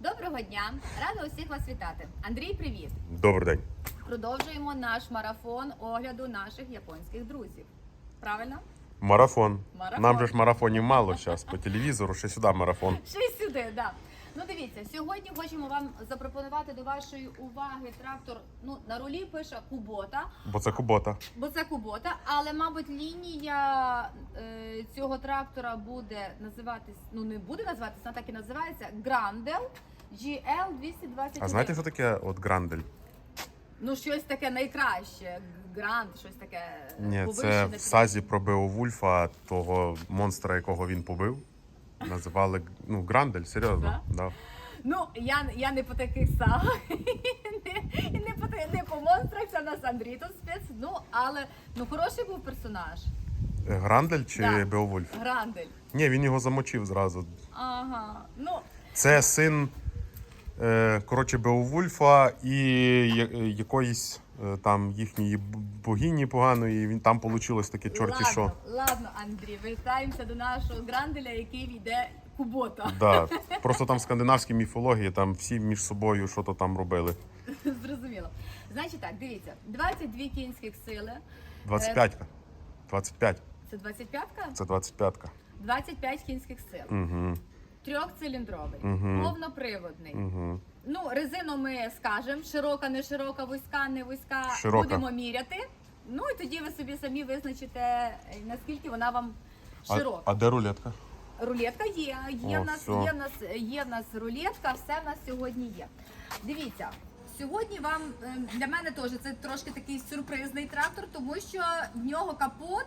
Доброго дня! Рада усіх вас вітати. Андрій, привіт! Добрий день. Продовжуємо наш марафон огляду наших японських друзів. Правильно? Марафон. Марафон. Нам же ж марафонів мало зараз по телевізору, ще сюди марафон. Ще сюди, сюди, да. Ну дивіться, сьогодні хочемо вам запропонувати до вашої уваги трактор. Ну на рулі пише Кубота, Бо це кубота. бо це Кубота, але мабуть лінія е, цього трактора буде називатись, ну не буде називатись, вона так і називається Grandel GL 221. А знаєте, що таке от грандель? Ну, щось таке найкраще. Гранд, щось таке. Ні, це в сазі про Беовульфа, того монстра, якого він побив. Називали ну, грандель, серйозно. Да? Ну, я, я не по таких сагах, не, і не, по, не по монстрах, це в нас Андрій тут спец. Ну, але ну, хороший був персонаж. Е, Грандель чи Да. Беовульф? Грандель. Ні, він його замочив зразу. Ага. Ну, Це син е, коротше, Беовульфа і е, якоїсь там їхньої богині поганої. Він там вийшло таке чорті ладно, що. ладно, Андрій, вертаємося до нашого Гранделя, який йде Кубота. Да. Просто там в скандинавській міфології там всі між собою що то там робили. Зрозуміло. Значить так, дивіться, 22 кінських сили. 25-ка. 25. Це 25-ка? Це 25-ка. 25 кінських сил. Угу. Трьохциліндровий, Мгм. повноприводний. Угу. Ну, резину ми скажемо, широка, не широка, вузька, не вузька. Широка. Будемо міряти. Ну і тоді ви собі самі визначите, наскільки вона вам А, широка. а де рулетка? Рулетка є, є О, в нас, всьо. є в нас, є в нас рулетка, все в нас сьогодні є. Дивіться, сьогодні вам е, для мене теж це трошки такий сюрпризний трактор, тому що в нього капот,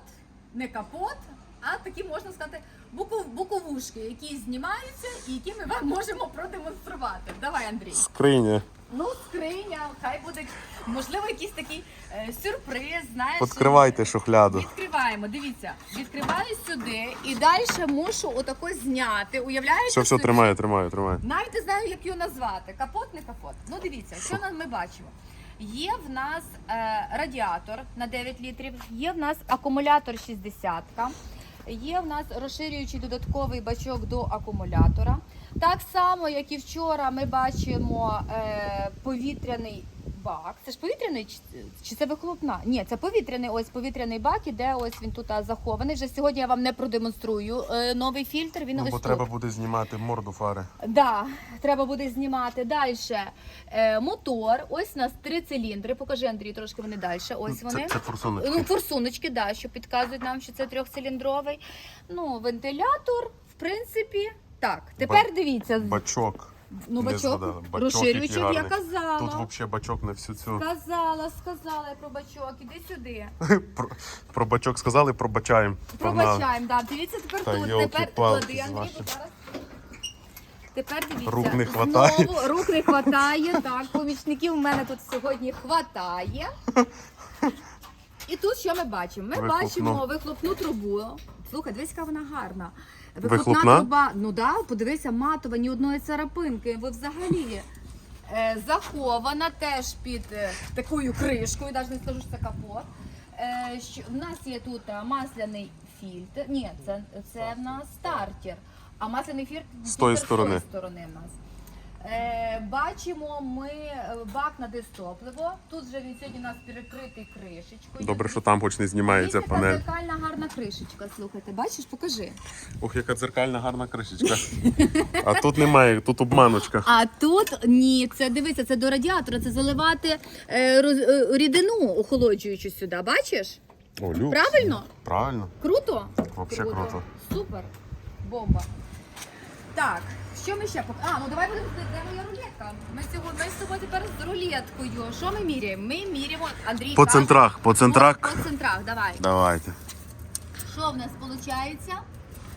не капот, а такі можна сказати буков, боковушки, які знімаються і які ми вам можемо продемонструвати. Давай, Андрій. Скриня. Ну, скриня, хай буде можливо якийсь такий е, сюрприз. Знаєш, Відкривайте шухляду. Відкриваємо, дивіться, відкриваю сюди і далі мушу отако зняти. Уявляєте? Все, все, собі? тримаю, тримаю, тримаю. Навіть не знаю, як його назвати. Капот, не капот. Ну дивіться, що нам ми бачимо. Є в нас е, радіатор на 9 літрів, є в нас акумулятор 60, є в нас розширюючий додатковий бачок до акумулятора. Так само, як і вчора, ми бачимо е, повітряний бак. Це ж повітряний чи, чи це вихлопна? Ні, це повітряний ось повітряний бак, іде ось він тут а, захований. Вже сьогодні я вам не продемонструю е, новий фільтр. Він Ну, ось бо тут. треба буде знімати морду фари. Да, треба буде знімати далі. Е, мотор. Ось у нас три циліндри. Покажи Андрій, трошки вони далі. Ось вони. Це, це форсуночки. Ну, форсуночки, да, що підказують нам, що це трьохциліндровий. Ну, вентилятор, в принципі, так. Тепер дивіться. Бачок. Ну, не бачок, згадала. Бачок який я гарний. казала. Тут взагалі бачок на всю цю. Сказала, сказала я про бачок. Іди сюди. Про, про бачок сказали, пробачаємо. Пробачаємо, да. Дивіться тепер Та тут. Тепер йолки-палки клади, Андрій, зараз. Тепер дивіться. Рук не хватає. Знову рук не хватає. Так, помічників у мене тут сьогодні хватає. І тут що ми бачимо? Ми Вихлопну. бачимо вихлопну трубу. Слухай, дивись, яка вона гарна. Вихлопна? труба, ну да, подивися, матова, ні одної царапинки. Ви взагалі е, захована теж під е, такою кришкою, навіть не скажу, що це капот. Е, що, в нас є тут е, масляний фільтр. Ні, це, це в нас стартер. А масляний фільтр З тої фільтр сторони. з тої сторони в нас. Е, бачимо ми е, бак на дистопливо. Тут вже він сьогодні у нас перекритий кришечкою. Добре, що там хоч не знімається Дивіться, яка панель. зеркальна гарна кришечка. Слухайте, бачиш, покажи. Ох, яка дзеркальна гарна кришечка. А тут немає, тут обманочка. А тут ні, це дивися, це до радіатора, це заливати е, роз- е, рідину охолоджуючу сюди. Бачиш? О, люкс. Правильно? Правильно. Круто? Вообще круто. Супер. Бомба. Так, що ми ще пок... А, ну давай будемо де моя рулетка. Ми сьогодні ми з тобою тепер з рулеткою. Що ми міряємо? Ми міряємо Андрій. По каже- центрах, по центрах. По, по центрах, давай. Давайте. Що в нас виходить?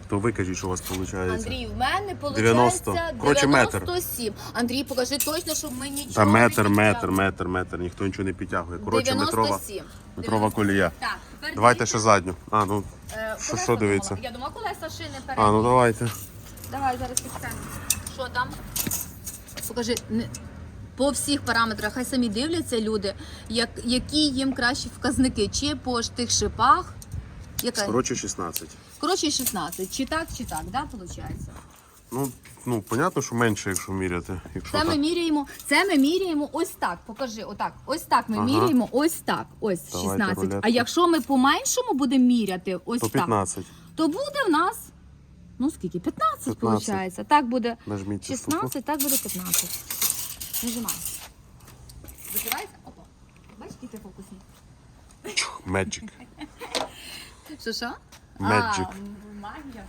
То ви кажіть, що у вас виходить. Андрій, в мене виходить 90. Коротше, метр. 97. Андрій, покажи точно, щоб ми нічого Та метр, не метр, метр, метр. Ніхто нічого не підтягує. Коротше, метрова, 97. метрова колія. Так, тепер Давайте дивіться. ще задню. А, ну. Е, Що- колеса що дивиться? думала. Я думала, колеса шини передні. А, ну давайте. Давай зараз підстанемо. Що там? Покажи. Не... По всіх параметрах, хай самі дивляться люди, як, які їм кращі вказники, чи по ж тих шипах. Яка? Коротше, 16. Коротше, 16. Чи так, чи так, да, виходить? Ну, ну, понятно, що менше, якщо міряти. Якщо Це ми міряємо. Це ми міряємо ось так. Покажи, отак. Ось так ми Ага. міряємо, ось так. Ось Давайте 16. рулетку. А якщо ми по-меншому будемо міряти, ось То так, 15. то буде в нас. Ну скільки? 15, 15. виходить. Так буде Нажміть цю штуку. 16, так буде 15. Нажимай. Закривається? Опа. Бачиш, які фокусні? Magic. Що що? Magic. А, магія.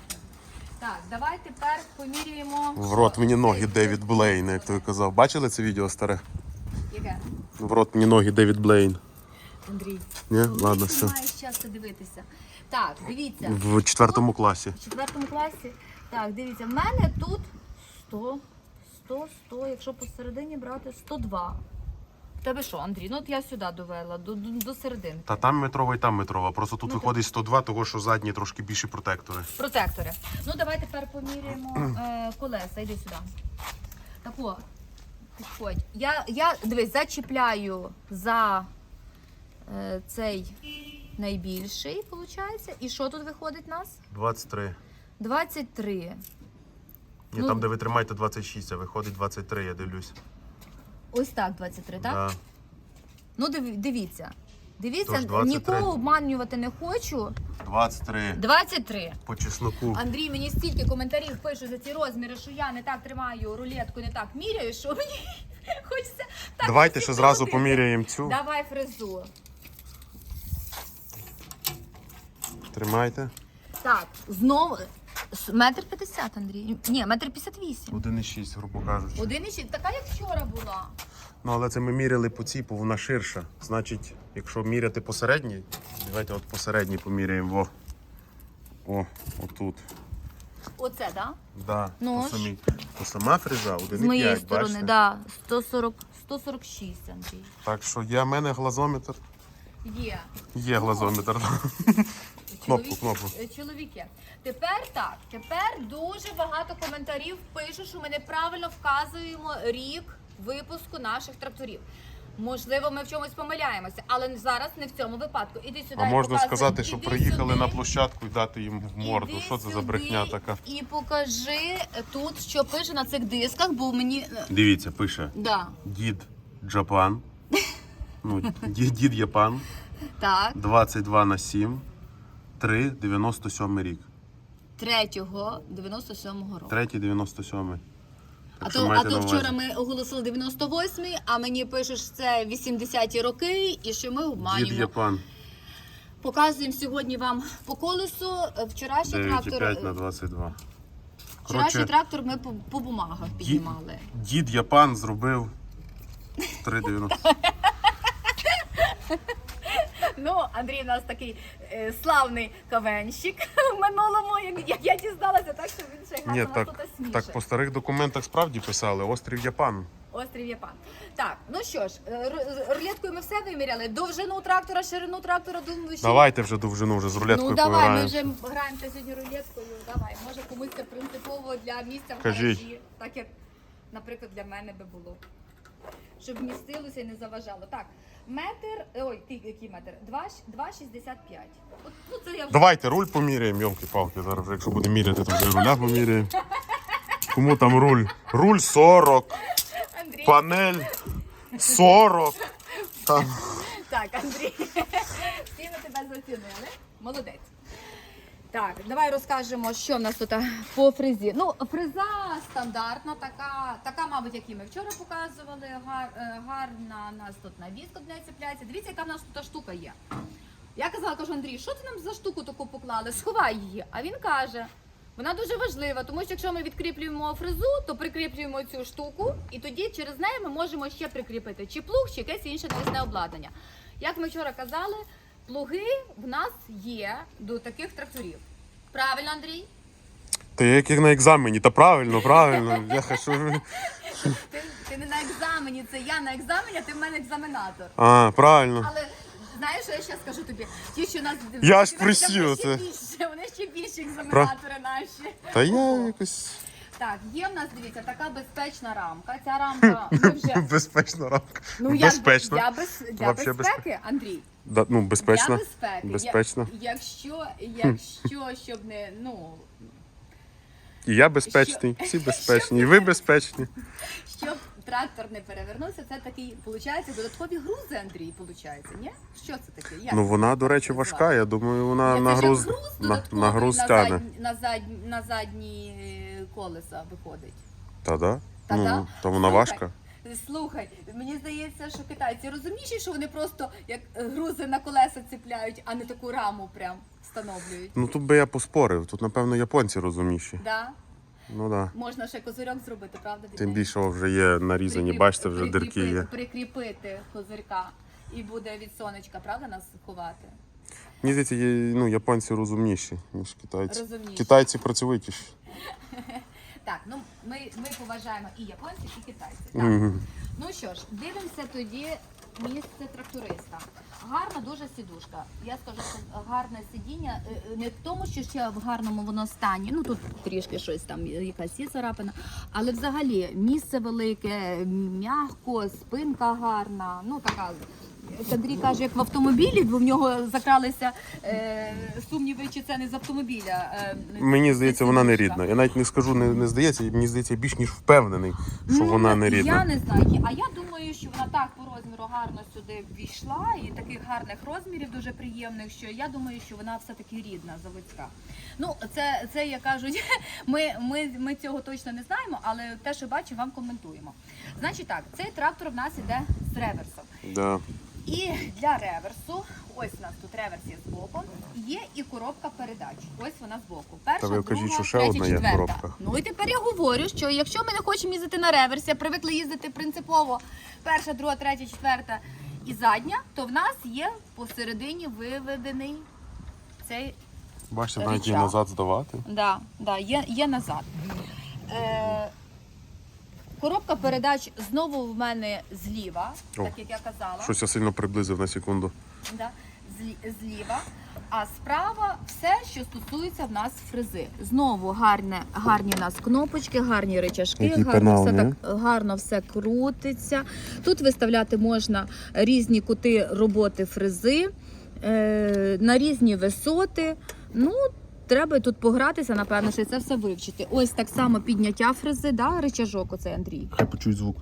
Так, давай тепер поміряємо. В рот мені ноги Девід Блейн, як той казав. Бачили це відео старе? Яке? В рот мені ноги Девід Блейн. Андрій. Ні? Ладно, ти все. маєш час це дивитися. Так, дивіться. В четвертому класі. В четвертому класі. Так, дивіться, в мене тут 100, 100, 100, якщо посередині брати 102. В тебе що, Андрій? Ну от я сюди довела, до, до, до серединки. Та там метрова і там метрова. Просто тут Ну, виходить 102, того що задні трошки більші протектори. Протектори. Ну давай тепер поміряємо е, колеса. Йди сюди. Так о, підходь. Я, я дивись, зачіпляю за е, цей найбільший, виходить. І що тут виходить у нас? 23. 23. Ні, Ну- там, де ви тримаєте 26, а виходить 23, я дивлюсь. Ось так, 23, так? Да. Ну, диві- дивіться. Дивіться, Тож 23. нікого обманювати не хочу. 23. 23. По чесноку. Андрій, мені стільки коментарів пишуть за ці розміри, що я не так тримаю рулетку, не так міряю, що мені хочеться так. Давайте ще зразу поміряємо цю. Давай фрезу. Тримайте. Так, знову. Метр п'ятдесят, Андрій. Ні, метр п'ятдесят вісім. 1,6, грубо кажучи. Один і шість. Така, як вчора була. Ну, але це ми міряли по бо вона ширша. Значить, якщо міряти посередній, давайте от посередній поміряємо. Во. О, отут. Оце, так? Да? Да, Ну по самій. То сама фреза, 1,5, З моєї сторони, бачите? так. Да. 140, 146, Андрій. Так що є в мене глазометр. Є. Є глазометр. Кнопку, кнопку. е, Чоловіки, тепер так. Тепер дуже багато коментарів пишуть, що ми неправильно вказуємо рік випуску наших тракторів. Можливо, ми в чомусь помиляємося, але зараз не в цьому випадку. Іди сюди. А можна показую. сказати, що Іди приїхали сюди. на площадку і дати їм в морду. Іди Що це за брехня така? І покажи тут, що пише на цих дисках, бо мені. е, Дивіться, пише Да, дід Джапан. Ну, дід Япан. так, 22 на 7. 3, 97 рік. 3-го 97-го року. 3, 97. А Так то, а то на увазі. вчора ми оголосили 98-й, а мені що це 80-ті роки, і що ми Дід обманюємо. Япан. Показуємо сьогодні вам по колесу. Е, Вчорашній трактор. 9,5 на е, 22. Вчорашній Коротше, трактор ми по, по бумагах піднімали. дід Япан зробив 3,90. Ну, Андрій у нас такий е, славний кавенщик в минулому, як, як я дізналася, так що він ще Ні, гарно так, тут сміше. так по старих документах справді писали острів Япан. Острів Япан. Так, ну що ж, е, рулеткою ми все виміряли. Довжину трактора, ширину трактора, думаю, що Давайте вже довжину вже з рулеткою Ну давай, ми пограємо. вже граємося сьогодні рулеткою. Давай, може комусь це принципово для місця в Кажіть. гаражі, так як, наприклад, для мене би було. Щоб вмістилося і не заважало. Так, метр, ой, ти який метр? Два ш- 2,65. От, ну це я вже Давайте руль поміряємо, йомки-палки. Зараз вже якщо буде міряти, то вже руля поміряємо. Кому там руль? Руль 40, Андрій. панель 40. Там. Так, Андрій. Всі ми тебе зацінили. Молодець. Так, давай розкажемо, що в нас тут по фрезі. Ну, фреза стандартна, така, така, мабуть, як і ми вчора показували. Гар, е, гарна у нас тут на віск одне цепляється. Дивіться, яка в нас тут штука є. Я казала, кажу, Андрій, що ти нам за штуку таку поклали? Сховай її. А він каже. Вона дуже важлива, тому що якщо ми відкріплюємо фрезу, то прикріплюємо цю штуку, і тоді через неї ми можемо ще прикріпити чи плуг, чи якесь інше навісне обладнання. Як ми вчора казали, плуги в нас є до таких тракторів. Правильно, Андрій? Та як як на екзамені, та правильно, правильно. Що ви- Ти, ти не на екзамені, це я на екзамені, а ти в мене екзаменатор. А, правильно. Але знаєш, що я ще скажу тобі? Ті, що нас Я ж вони присів, ще це. більше, вони ще більші екзаменатори наші. Та я якось Так, є в нас, дивіться, така безпечна рамка. Ця рамка ми вже безпечна рамка. ну я Безпечно. для, без, для Вообще безпеки, Андрій. Да, ну, безпечно. Для безпеки. Безпечно. Я- якщо, якщо, щоб не ну І я безпечний, всі безпечні, і ви безпечні. Щоб трактор не перевернувся, це такий, виходить, додаткові грузи, Андрій, виходить, ні? Що це таке? Як Ну вона, до речі, важка. Я думаю, вона на груз, груз на, на груз на, тяне. задні, на, задні, на задні е, колеса виходить. Та да? Та-да. Ну, то вона Слухай, важка. Слухай, мені здається, що китайці розумніші, що вони просто як грузи на колеса ціпляють, а не таку раму прям встановлюють. Ну тут би я поспорив. Тут, напевно, японці розумніші. Да? Ну да. Можна ще козирьок зробити, правда? Тим більше вже є нарізані, Прикріп- бачите, вже дирки є. Прикріпити козирка і буде від сонечка, правда, нас ховати? Мені здається, є, ну, японці розумніші, ніж китайці. Розумніші. Китайці працьовитіші. Так, ну ми, ми поважаємо і японців, і китайців. Так? Мгм. Ну що ж, дивимося тоді місце тракториста. Гарна дуже сідушка. Я скажу, що гарне сидіння е, е, не в тому, що ще в гарному воно стані. Ну тут трішки щось там, якась є царапина. Але взагалі місце велике, м'яко, спинка гарна. Ну така. От Андрій каже, як в автомобілі, бо в нього закралися е, сумніви, чи це не з автомобіля. Е, Мені здається, вона не рідна. Я навіть не скажу, не, не здається, мені здається, я більш ніж впевнений, що Ну, вона не рідна. Я не знаю. А я думаю, що вона так по розміру гарно сюди ввійшла і таких гарних розмірів дуже приємних. Що я думаю, що вона все таки рідна, заводська. Ну, це, це як кажуть, ми, ми, ми цього точно не знаємо, але те, що бачимо, вам коментуємо. Значить так, цей трактор в нас іде з реверсом. Да. І для реверсу, ось у нас тут реверс є збоку, є і коробка передач. Ось вона збоку. Перша, Та ви кажіть, друга, що ще третя, одна є четверта. коробка. Ну і тепер я говорю, що якщо ми не хочемо їздити на реверсі, а привикли їздити принципово перша, друга, третя, четверта і задня, то в нас є посередині виведений цей Бачите, навіть її назад здавати. Да, да, є, є назад. Е, коробка передач знову в мене зліва, О, так як я казала. Щось я сильно приблизив на секунду. Да, злі- зліва. А справа все, що стосується в нас фрези. Знову гарне, гарні у нас кнопочки, гарні речашки, гарно, пенал, все не? так, гарно все крутиться. Тут виставляти можна різні кути роботи фрези е, на різні висоти. Ну, треба тут погратися, напевно, що це все вивчити. Ось так само підняття фрези, да, речажок оцей Андрій. Хай почують звук.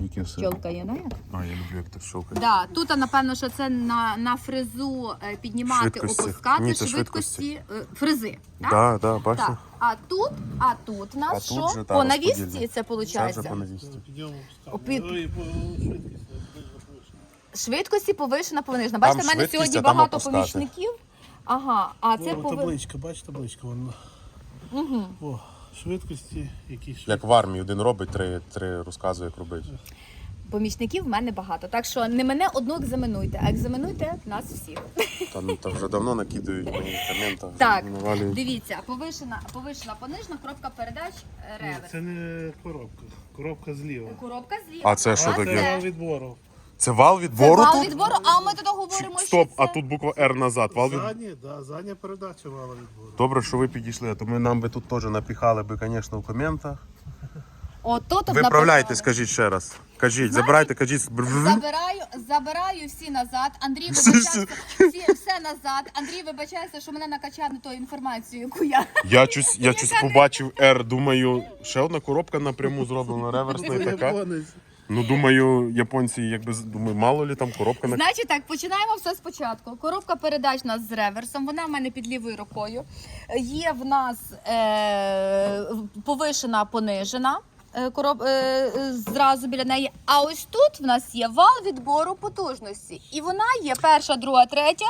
Яке все. Чолка є, да? як? А, я люблю, як так щелкає. Да, тут а, напевно, що це на, на фрезу е, піднімати, Швидкості. опускати Ні, це швидкості е, фрези. Так? Да, да, бачите? Так. А тут, а тут в нас А що? тут же, та, по навісці розподільне. це Це виходить? вже по навісті. Підйому Опі- Ой, по швидкість. Швидкості повишена, понижена. Бачите, в мене швидкість, сьогодні а там багато опускати. помічників. Ага, а це О, пови... табличка, бач табличка, вон. Угу. О, швидкості, які Як в армії один робить, три, три розказує, як робити. помічників в мене багато. Так що не мене одну екзаменуйте, а екзаменуйте нас всіх. Та, ну, та вже давно накидують мені в. Так, навалюють. дивіться, повишена, повишена, понижена, коробка передач, Ні, реверс. Це не коробка. Коробка зліва. Коробка зліва. А це що таке? це відбору. Це вал Це відбору вал тут? відбору, а ми тоді говоримо, що Стоп, це... а тут буква R назад. Вал від... Задня, да, задня передача вала відбору. Добре, що ви підійшли, а то ми нам би тут теж напіхали би, звісно, в коментах. Ото то Виправляйте, скажіть ще раз. Кажіть, забирайте, кажіть. Забираю, забираю всі назад. Андрій вибачається, всі, все назад. Андрій вибачається, що мене накачав не тою інформацією, яку я. Я щось, я щось побачив R, думаю, ще одна коробка напряму зроблена, реверсна і така. Японець. Ну, думаю, японці, якби думаю, мало ли там коробка на Значить так, починаємо все спочатку. Коробка передач у нас з реверсом, вона в мене під лівою рукою. Є в нас е, повишена, понижена. е, Короб, е, е, зразу біля неї. А ось тут в нас є вал відбору потужності. І вона є перша, друга, третя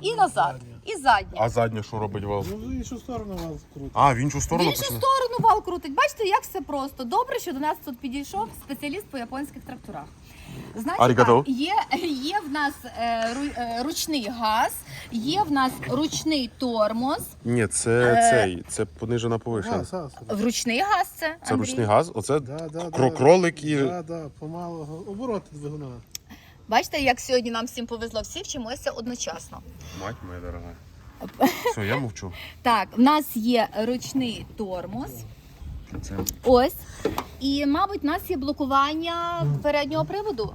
і назад. І задня. А задня що робить вал? Ну, в іншу сторону вал крутить. А, в іншу В сторону іншу почне. сторону вал крутить. Бачите, як все просто. Добре, що до нас тут підійшов спеціаліст по японських тракторах. Значить, Арігато. так, є, є в нас е, ру- е, ручний газ, є в нас ручний тормоз. Ні, це Е, цей, це понижена повишена. Газ, газ. В ручний газ це. Це Андрій. ручний газ, оце Да, да, да. кролик і. Да, да, помало. Обороти двигуна. Бачите, як сьогодні нам всім повезло, всі вчимося одночасно. Мать моя дорога. Все, я мовчу. Так, в нас є ручний тормоз. Це Ось. І, мабуть, в нас є блокування переднього приводу.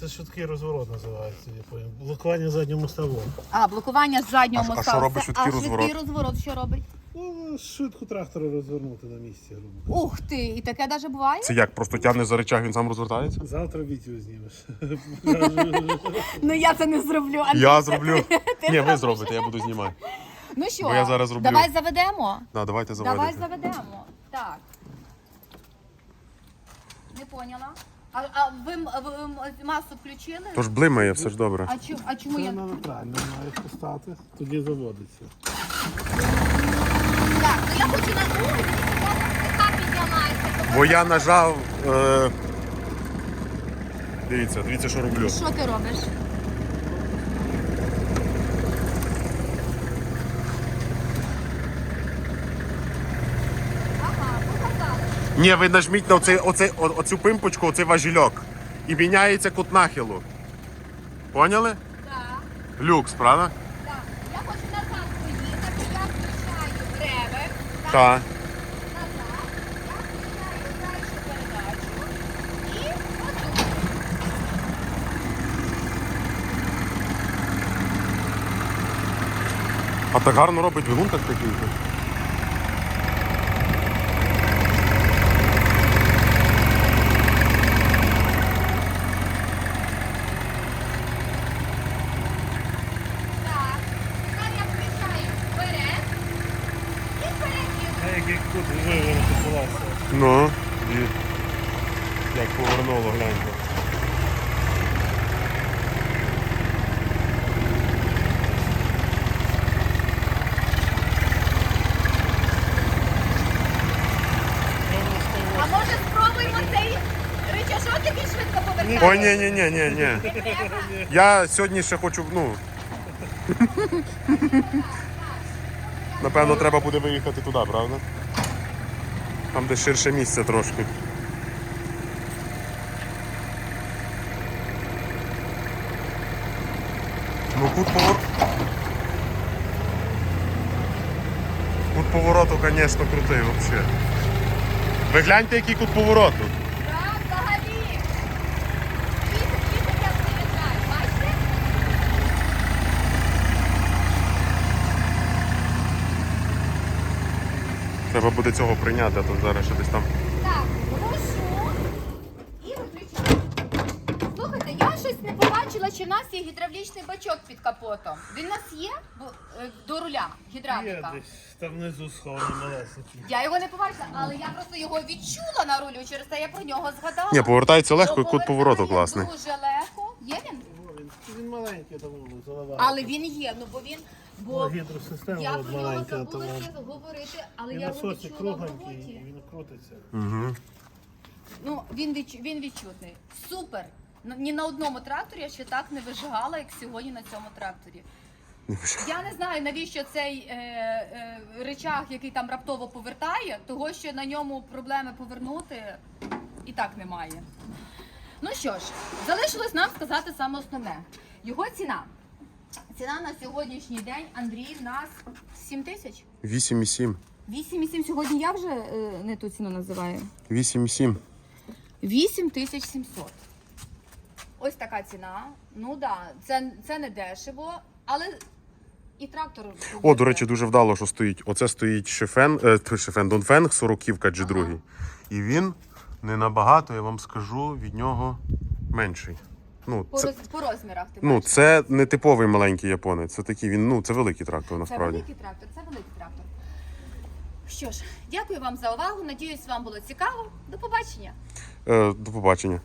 Це швидкий розворот називається, я понял. Блокування заднього мостового. А, блокування з заднього А- а моста. що робить Це- швидкий а швидкий розворот? розворот що робить? Ну, швидко трактора розвернути на місці, грубо. Ух ти, і таке навіть буває? Це як? Просто тягне за речах, він сам розвертається? Завтра відео знімеш. Ну я це не зроблю. Я зроблю. Ні, ви зробите, я буду знімати. Ну що, Бо я зараз роблю. давай заведемо. Да, давайте Давай заведемо. Так. Не поняла. А, а ви, ви масу включили? Тож блимає, все ж добре. А, чу, а чому Це я. на нейтрально маєш поставити, тоді заводиться. Так, ну я хочу на Ой, яка піднялася. Бо я нажав. Е... Дивіться, дивіться, що роблю. Що ти робиш? Ага, показали. Ні, ви нажміть на оцей, оцей, о- оцю пимпочку, оцей важільок. І міняється кут нахилу. Поняли? Так, Люкс, правда? так. Я хочу назад поїхати, я включаю реверс. так, Так. Назад. Я включаю першу передачу. І отут. А так гарно робить двигун так такий. Так. Тепер я включаю вперед. І вперед їду. А який кут вивернути колеса. Ну. І... Як повернуло, гляньте. А може спробуємо цей рычажок, який швидко повертає? Ой, ні, ні, ні, ні, ні. Я сьогодні ще хочу, ну. Напевно, треба буде виїхати туди, правда? Там, де ширше місце трошки. Ну, кут повор... Кут повороту, звісно, крутий взагалі. Ви гляньте, який кут повороту. Так, взагалі. Дивіться, дивіться, як виїжджає. Бачите? Треба буде цього прийняти, а то зараз ще десь там. Так, прошу. І виключаю. Слухайте, я щось не побачила, чи в нас є гідравлічний бачок під капотом. Він у нас є Бо, е, до руля, Є гідравліка. десь там внизу схований малесенький. Я його не побачила, але я просто його відчула на рулю, через це я про нього згадала. Ні, повертається легко, і кут повороту класний. Дуже легко. Є він? Він, він маленький тому заливає. Але він є, ну бо він. Бо гідросистема я про нього маленька, забула тому ще говорити, але я його відчула в кругленький, роботі. він крутиться. Угу. Ну, він, відчу, він відчутний. Супер. Ну, Ні на одному тракторі я ще так не вижигала, як сьогодні на цьому тракторі. Я не знаю, навіщо цей е, е, речах, який там раптово повертає, того що на ньому проблеми повернути і так немає. Ну що ж, залишилось нам сказати саме основне. Його ціна. Ціна на сьогоднішній день, Андрій, в нас 7 тисяч. 8,7. 8,7 сьогодні я вже е, не ту ціну називаю. 8,7. 8700. Ось така ціна. Ну да, це, це не дешево, але і трактор. О, до речі, дуже вдало, що стоїть. Оце стоїть шефен, е, тьфу, шефен Донфенг, 40 G2. Ага. І він не набагато, я вам скажу, від нього менший. Ну, по, це, роз, по розмірах ти ну, бачиш. це не типовий маленький японець. Це такий він, ну, це великий трактор Це насправді. великий трактор, це великий трактор. Що ж, дякую вам за увагу. Надіюсь, вам було цікаво. До побачення. Е, до побачення.